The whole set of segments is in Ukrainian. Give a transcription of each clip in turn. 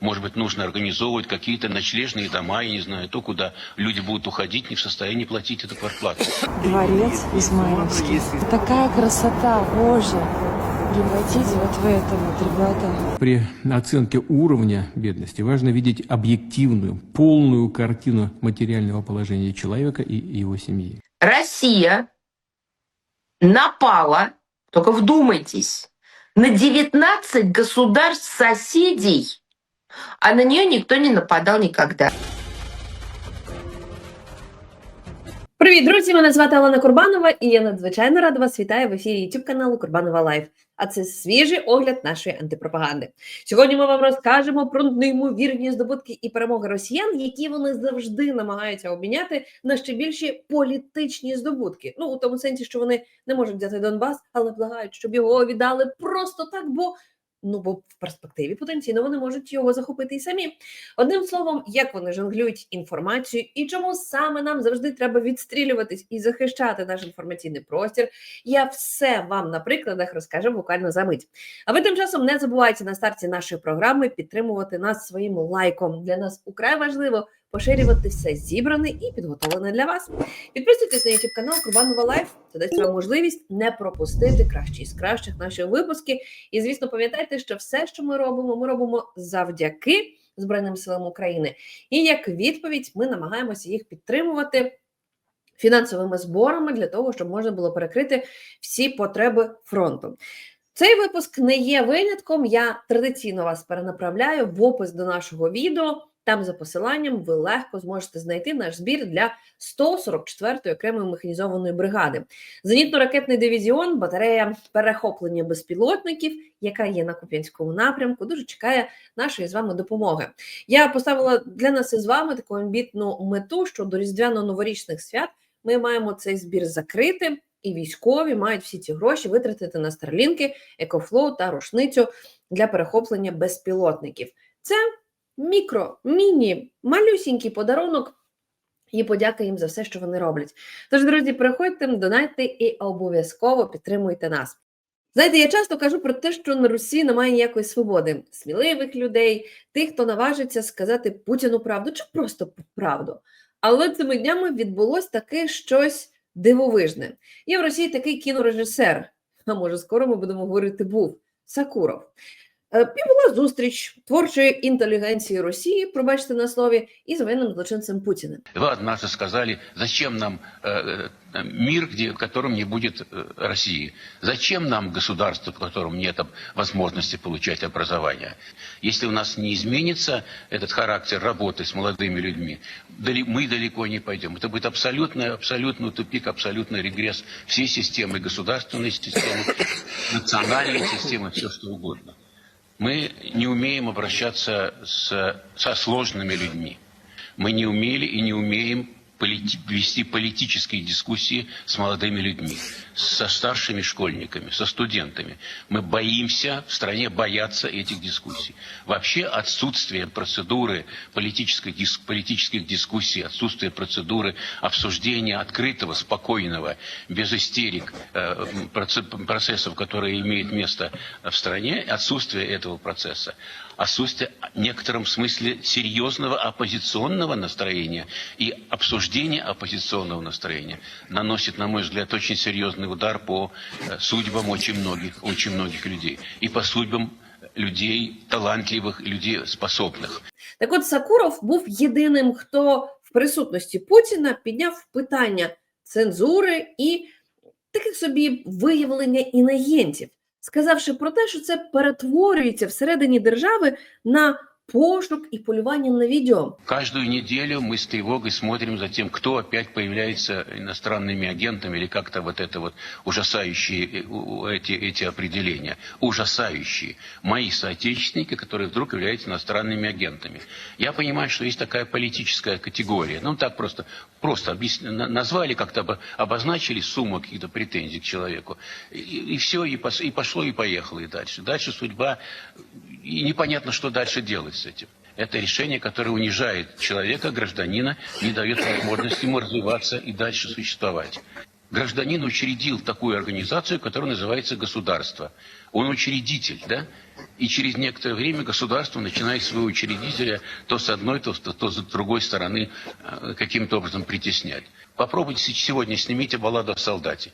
Может быть, нужно организовывать какие-то ночлежные дома, я не знаю, то, куда люди будут уходить, не в состоянии платить эту квартплату. Дворец Измайловский. Такая красота, боже. Превратите вот в это вот, ребята. При оценке уровня бедности важно видеть объективную, полную картину материального положения человека и его семьи. Россия напала, только вдумайтесь, на 19 государств-соседей, а на нее никто не нападал никогда. Привіт, друзі! Мене звати Олена Курбанова, і я надзвичайно рада вас вітаю в ефірі YouTube каналу Курбанова Лайф. А це свіжий огляд нашої антипропаганди. Сьогодні ми вам розкажемо про неймовірні здобутки і перемоги росіян, які вони завжди намагаються обміняти на ще більші політичні здобутки. Ну у тому сенсі, що вони не можуть взяти Донбас, але благають, щоб його віддали просто так, бо. Ну, бо в перспективі потенційно вони можуть його захопити і самі. Одним словом, як вони жонглюють інформацією і чому саме нам завжди треба відстрілюватись і захищати наш інформаційний простір, я все вам на прикладах розкажу буквально за мить. А ви тим часом не забувайте на старті нашої програми підтримувати нас своїм лайком. Для нас украй важливо поширювати все зібране і підготовлене для вас. Підписуйтесь на YouTube канал Курбанова Лайф. Це дасть вам можливість не пропустити кращі з кращих наші випуски. І звісно, пам'ятайте, що все, що ми робимо, ми робимо завдяки Збройним силам України. І як відповідь, ми намагаємося їх підтримувати. Фінансовими зборами для того, щоб можна було перекрити всі потреби фронту. Цей випуск не є винятком. Я традиційно вас перенаправляю в опис до нашого відео. Там за посиланням ви легко зможете знайти наш збір для 144-ї окремої механізованої бригади. Зенітно-ракетний дивізіон, батарея перехоплення безпілотників, яка є на Куп'янському напрямку, дуже чекає нашої з вами допомоги. Я поставила для нас із вами таку амбітну мету, що до різдвяно-новорічних свят ми маємо цей збір закрити. І військові мають всі ці гроші витратити на старлінки, екофлоу та рушницю для перехоплення безпілотників. Це мікро, міні, малюсінький подарунок. І подяка їм за все, що вони роблять. Тож, друзі, приходьте, донайте і обов'язково підтримуйте нас. Знаєте, я часто кажу про те, що на Русі немає ніякої свободи, сміливих людей, тих, хто наважиться сказати Путіну правду чи просто правду. Але цими днями відбулось таке щось дивовижне. Є в Росії такий кінорежисер, а може, скоро ми будемо говорити був Сакуров. Е, І була зустріч творчої інтелігенції Росії, пробачте на слові, і з воєнним злочинцем Путіним. Вы однажды сказали, зачем нам э, э, мир, где, в котором не будет э, России? Зачем нам государство, в котором нет об- возможности получать образование? Если у нас не изменится этот характер работы с молодыми людьми, дали- мы далеко не пойдем. Это будет абсолютный, абсолютный тупик, абсолютный регресс всей системы, государственной системы, национальной системы, все что угодно. Мы не умеем обращаться с, со сложными людьми. Мы не умели и не умеем полити- вести политические дискуссии с молодыми людьми, со старшими школьниками, со студентами. Мы боимся, в стране боятся этих дискуссий. Вообще отсутствие процедуры политической, дис- политических дискуссий, отсутствие процедуры обсуждения открытого, спокойного, без истерик э, проце- процессов, которые имеют место в стране, отсутствие этого процесса отсутствие в некотором смысле серьезного оппозиционного настроения и обсуждения оппозиционного настроения наносит, на мой взгляд, очень серьезный удар по э, судьбам очень многих, очень многих людей и по судьбам людей талантливых, людей способных. Так от Сакуров був єдиним, хто в присутності Путіна підняв питання цензури і таких собі виявлення інагентів, сказавши про те, що це перетворюється всередині держави на пошук і полювання на відео. Каждую неделю мы с тревогой смотрим за тем, кто опять появляется иностранными агентами или как-то вот это вот ужасающие э, эти, эти определения. Ужасающие. Мои соотечественники, которые вдруг являются иностранными агентами. Я понимаю, что есть такая политическая категория. Ну, так просто, просто объясни- на- назвали, как-то обо- обозначили сумму каких-то претензий к человеку. И, все, и, пос- и пошло, и поехало, и дальше. Дальше судьба, и непонятно, что дальше делать с этим. Это решение, которое унижает человека, гражданина, не дает возможности ему развиваться и дальше существовать. Гражданин учредил такую организацию, которая называется государство. Он учредитель, да? И через некоторое время государство начинает своего учредителя то с одной, то, то, то с другой стороны э, каким-то образом притеснять. Попробуйте сегодня снимите балладу о солдате.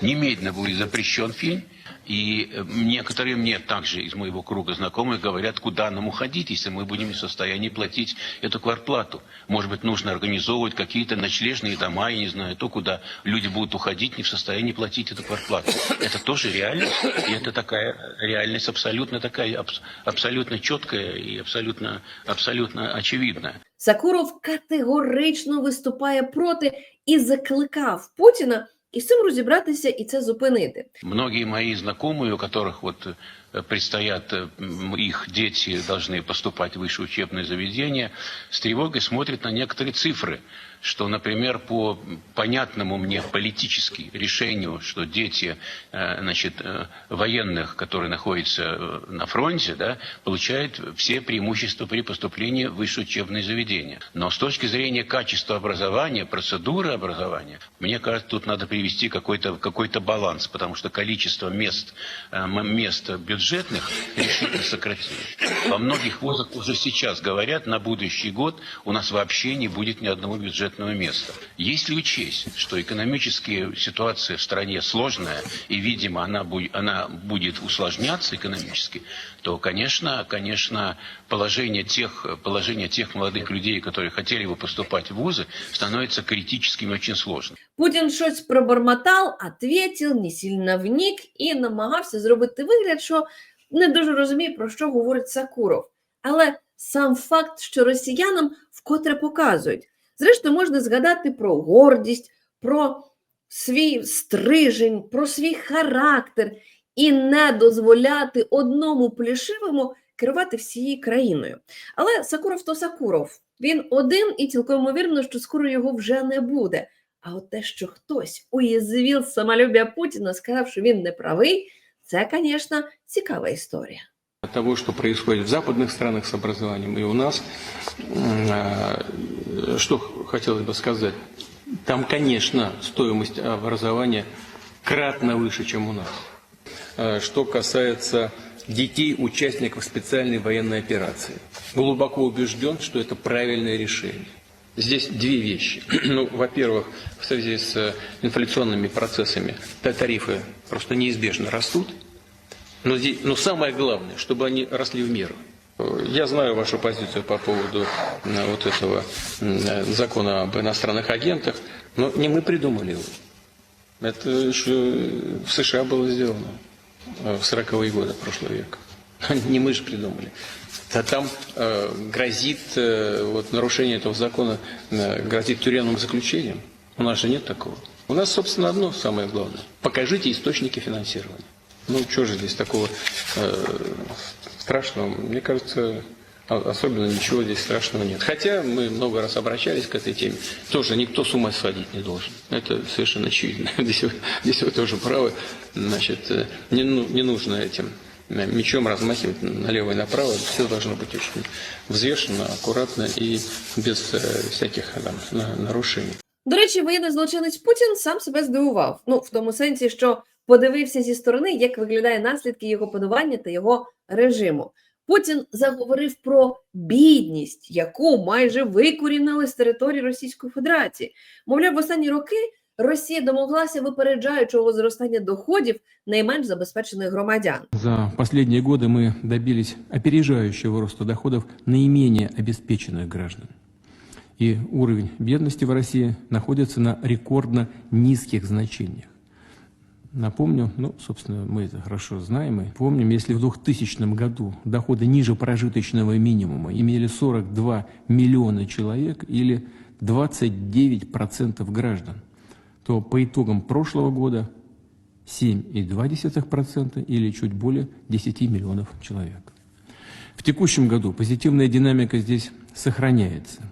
Немедленно будет запрещен фильм, и э, некоторые мне также из моего круга знакомых говорят, куда нам уходить, если мы будем не в состоянии платить эту квартплату. Может быть, нужно организовывать какие-то ночлежные дома, я не знаю, то, куда люди будут уходить не в состоянии платить эту квартплату. Это тоже реальность, и это такая реальность абсолютно такая, абс- абсолютно четкая и абсолютно, абсолютно очевидная. Сакуров категорично виступає проти і закликав Путіна із цим розібратися і це зупинити. Многие мои знакомые, у которых вот э, предстоят, э, м, их дети должны поступать в высшее учебное заведение, с тревогой смотрят на некоторые цифры, что, например, по понятному мне политически решению, что дети э, значит, э, военных, которые находятся э, на фронте, да, получают все преимущества при поступлении в высшее учебное заведение. Но с точки зрения качества образования, процедуры образования, мне кажется, тут надо привести какой-то какой баланс, потому что количество мест, мест бюджетных решительно сократилось. Во многих вузах уже сейчас говорят, на будущий год у нас вообще не будет ни одного бюджетного места. Если учесть, что экономическая ситуация в стране сложная, и, видимо, она, бу- она будет усложняться экономически, то, конечно, конечно, положение тех, положение тех молодых людей, которые хотели бы поступать в вузы, становится критическим и очень сложным. Путін щось пробормотав, ответив, не сильно внік і намагався зробити вигляд, що не дуже розуміє, про що говорить Сакуров. Але сам факт, що росіянам вкотре показують. Зрештою, можна згадати про гордість, про свій стрижень, про свій характер і не дозволяти одному плішивому керувати всією країною. Але Сакуров то Сакуров. Він один і цілком ймовірно, що скоро його вже не буде. А от те, що хтось уязвив самолюбія Путіна, сказав, що він не правий, це, звісно, цікава історія. От того, что происходит в западных странах с образованием и у нас, а, что хотелось бы сказать, там, конечно, стоимость образования кратно выше, чем у нас. А, Что касается детей, участников специальной военной операции, глубоко убежден, что это правильное решение. Здесь две вещи. Ну, во-первых, в связи с э, инфляционными процессами та- тарифы просто неизбежно растут. Но, здесь- но самое главное, чтобы они росли в меру. Я знаю вашу позицию по поводу э, вот этого э, закона об иностранных агентах, но не мы придумали его. Это еще в США было сделано э, в 40-е годы прошлого века. Не мы же придумали. Да там э, грозит, э, вот нарушение этого закона э, грозит тюремным заключением. У нас же нет такого. У нас, собственно, одно самое главное. Покажите источники финансирования. Ну, что же здесь такого э, страшного? Мне кажется, а- особенно ничего здесь страшного нет. Хотя мы много раз обращались к этой теме. Тоже никто с ума сходить не должен. Это совершенно очевидно. Здесь вы, здесь вы тоже правы. Значит, э, не, ну- не нужно этим э, мечом размахивать налево и направо. Все должно быть очень взвешенно, аккуратно и без э, всяких там, на- нарушений. До речі, воєнний злочинець Путін сам себе здивував. Ну, в тому сенсі, що подивився зі сторони, як виглядає наслідки його панування та його режиму. Путін заговорив про бідність, яку майже викорінили з території Російської Федерації. Мовляв, в останні роки Росія домоглася випереджаючого зростання доходів найменш забезпечених громадян. За последние годы мы добились опережающего роста доходов наименее обеспеченных граждан. И уровень бедности в России находится на рекордно низких значениях. Напомню, ну, собственно, мы это хорошо знаем и помним, если в 2000 году доходы ниже прожиточного минимума имели 42 миллиона человек или 29% граждан, то по итогам прошлого года 7,2% или чуть более 10 миллионов человек. В текущем году позитивная динамика здесь сохраняется.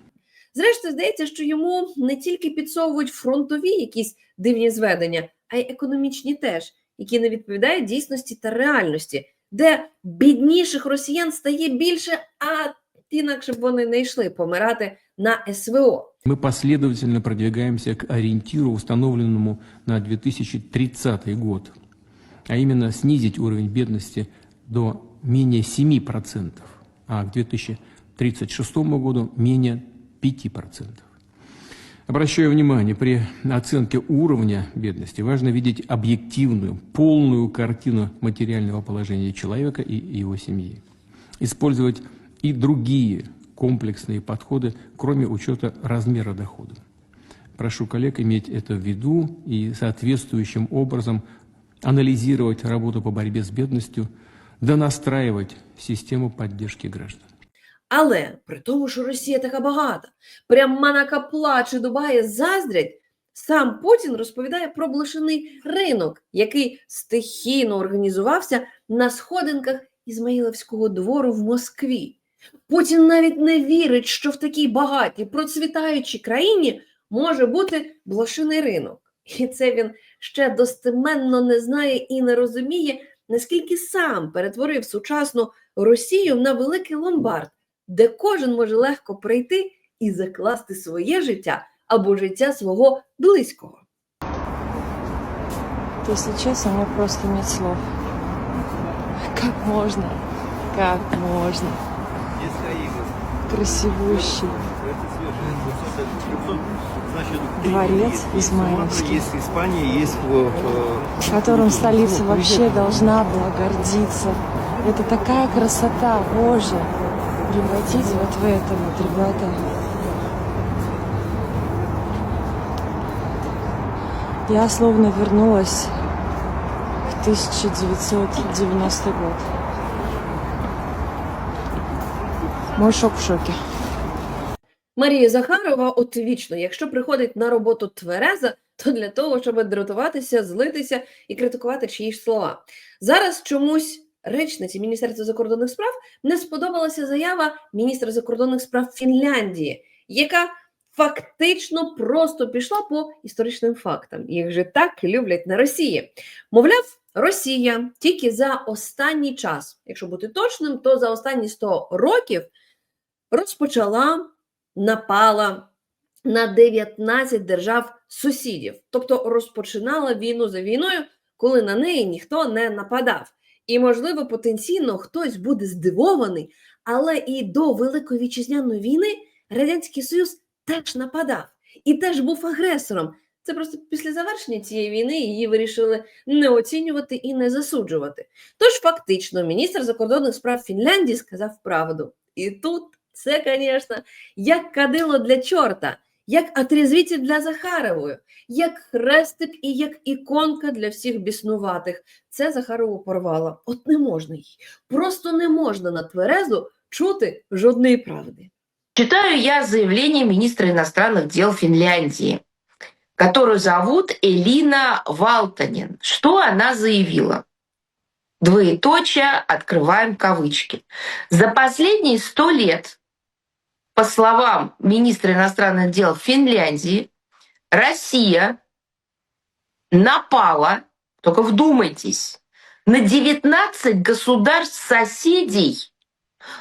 Зрештою, здається, що йому не тільки підсовують фронтові якісь дивні зведення, а й економічні теж, які не відповідають дійсності та реальності, де бідніших росіян стає більше, а інакше б вони не йшли помирати на СВО. Мы последовательно продвигаемся к ориентиру, установленному на 2030 год, а именно снизить уровень бедности до менее 7%, а к 2036 году менее 5%. Обращаю внимание, при оценке уровня бедности важно видеть объективную, полную картину материального положения человека и его семьи. Использовать и другие комплексные подходы, кроме учета размера дохода. Прошу коллег иметь это в виду и соответствующим образом анализировать работу по борьбе с бедностью, донастраивать систему поддержки граждан. Але при тому, що Росія така багата, прям манака плаче, дубає, заздрять. Сам Путін розповідає про блошиний ринок, який стихійно організувався на сходинках Ізмаїловського двору в Москві. Путін навіть не вірить, що в такій багатій, процвітаючій країні може бути блошиний ринок. І це він ще достеменно не знає і не розуміє, наскільки сам перетворив сучасну Росію на великий ломбард, де кожен може легко прийти і закласти своє життя або життя свого близького. Если честно, мне просто нет слов. Как можно? Как можно? Красивущий дворец Измаиловский, Есть в Испании, есть в, в- которым столица вообще должна была гордиться. Это такая красота, боже. Превратите вот в это вот, ребята. Я словно вернулась в 1990 год. Мой шок в шоке. Марія Захарова, от вічно, якщо приходить на роботу твереза, то для того, щоб дратуватися, злитися і критикувати чиїсь слова. Зараз чомусь речниці Міністерства закордонних справ не сподобалася заява міністра закордонних справ Фінляндії, яка фактично просто пішла по історичним фактам. Їх же так люблять на Росії. Мовляв, Росія тільки за останній час, якщо бути точним, то за останні 100 років розпочала напала на 19 держав сусідів, тобто розпочинала війну за війною, коли на неї ніхто не нападав. І, можливо, потенційно хтось буде здивований, але і до Великої вітчизняної війни Радянський Союз теж нападав і теж був агресором. Це просто після завершення цієї війни її вирішили не оцінювати і не засуджувати. Тож, фактично, міністр закордонних справ Фінляндії сказав правду. І тут це, звісно, як кадило для чорта, як отрізвитель для Захарової, як хрестик і як іконка для всіх біснуватих. Це Захарову порвало. От не можна їй. Просто не можна на тверезу чути жодної правди. Читаю я заявление министра иностранных дел Финляндии, которую зовут Элина Валтанин. Что она заявила? Двоеточие, открываем кавычки. За последние сто лет, по словам министра иностранных дел Финляндии, Россия напала, только вдумайтесь, на 19 государств-соседей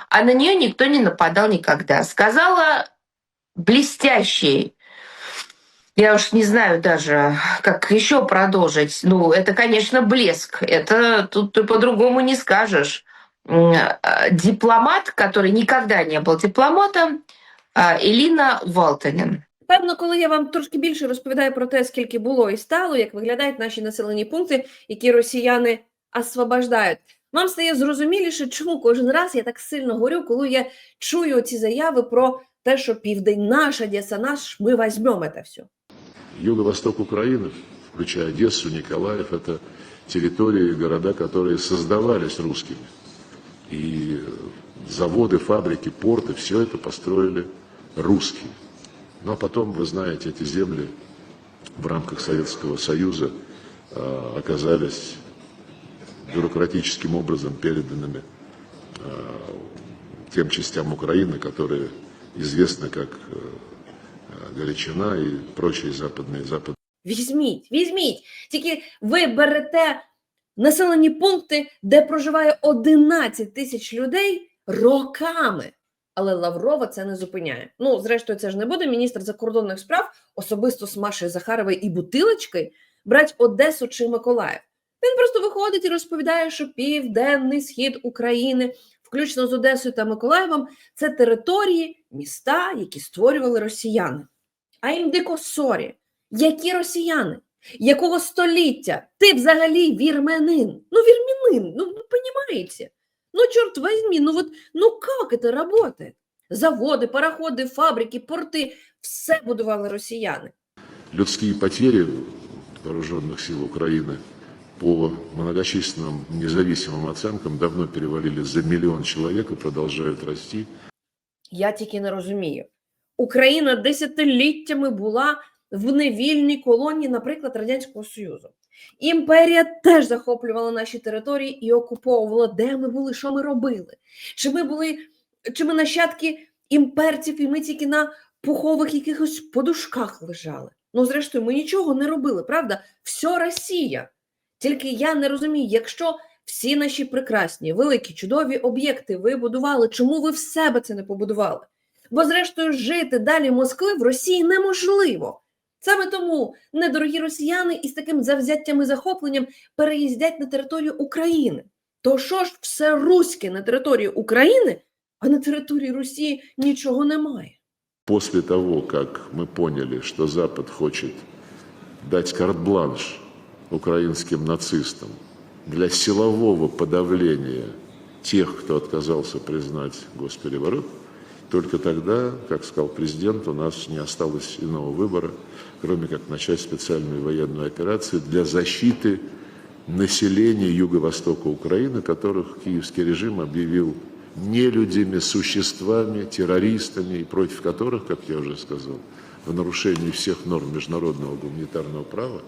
а на нее никто не нападал никогда. Сказала блестящий. Я уж не знаю даже, как еще продолжить. Ну, это, конечно, блеск. Это тут ты по-другому не скажешь. М, э, Дипломат, который никогда не был дипломатом, а, Элина Валтанин. Певно, коли я вам трошки більше розповідаю про те, скільки було і стало, як виглядають наші населені пункти, які росіяни освобождають, вам стає зрозуміліше, чому кожен раз я так сильно горю, коли я чую ці заяви про те, що південь наш, Одеса наш, ми візьмемо це все. Юго-восток Украины, включая Одессу, Николаев, это территории и города, которые создавались русскими. И заводы, фабрики, порты, все это построили русские. Ну а потом, вы знаете, эти земли в рамках Советского Союза э, оказались бюрократическим образом переданными э, тем частям Украины, которые известны как э, э, Галичина и прочие западные, западные Візьміть, візьміть. Тільки ви берете населені пункти, де проживає 11 тисяч людей роками. Але Лаврова це не зупиняє. Ну, зрештою, це ж не буде міністр закордонних справ особисто з Машею Захаровою і бутилочки брати Одесу чи Миколаїв. Він просто виходить і розповідає, що південний схід України, включно з Одесою та Миколаєвом, це території, міста, які створювали росіяни. А їм дико сорі. Які росіяни? Якого століття? Ти взагалі вірменин. Ну, вірменин, ну, ну понімаєте? Ну, черт возьми, ну вот, ну как это работает? Заводи, пароходи, фабрики, порти – все будували росіяни. Людские потери вооруженных сил Украины по многочисленным независимым оценкам давно перевалили за миллион человек и продолжают расти. Я тільки не розумію. Україна десятиліттями була в невільній колонії, наприклад, Радянського Союзу. Імперія теж захоплювала наші території і окуповувала, де ми були, що ми робили. Чи ми були, чи ми нащадки імперців, і ми тільки на пухових якихось подушках лежали. Ну, зрештою, ми нічого не робили, правда? Все Росія. Тільки я не розумію, якщо всі наші прекрасні, великі, чудові об'єкти ви будували, чому ви в себе це не побудували? Бо, зрештою, жити далі Москви в Росії неможливо. Саме тому недорогі росіяни із таким завзяттям і захопленням переїздять на територію України. То що ж все руське на території України, а на території Росії нічого немає? После того, как мы поняли, что Запад хочет дать карт-бланш украинским нацистам для силового подавления тех, кто отказался признать госпереворот, только тогда, как сказал президент, у нас не осталось иного выбора, кроме как начать специальную военную операцию для защиты населения юго-востока Украины, которых киевский режим объявил нелюдями, существами, террористами, и против которых, как я уже сказал, в нарушении всех норм международного гуманитарного права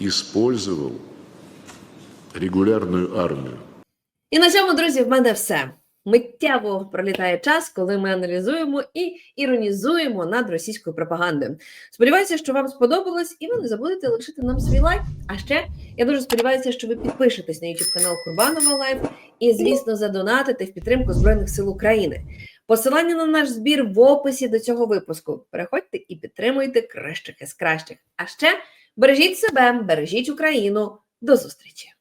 использовал регулярную армию. І на цьому, друзі, в мене все. Миттєво пролітає час, коли ми аналізуємо і іронізуємо над російською пропагандою. Сподіваюся, що вам сподобалось, і ви не забудете лишити нам свій лайк. А ще я дуже сподіваюся, що ви підпишетесь на YouTube канал Курбанова Лайф і, звісно, задонатите в підтримку Збройних сил України. Посилання на наш збір в описі до цього випуску. Переходьте і підтримуйте кращих із кращих. А ще бережіть себе, бережіть Україну. До зустрічі!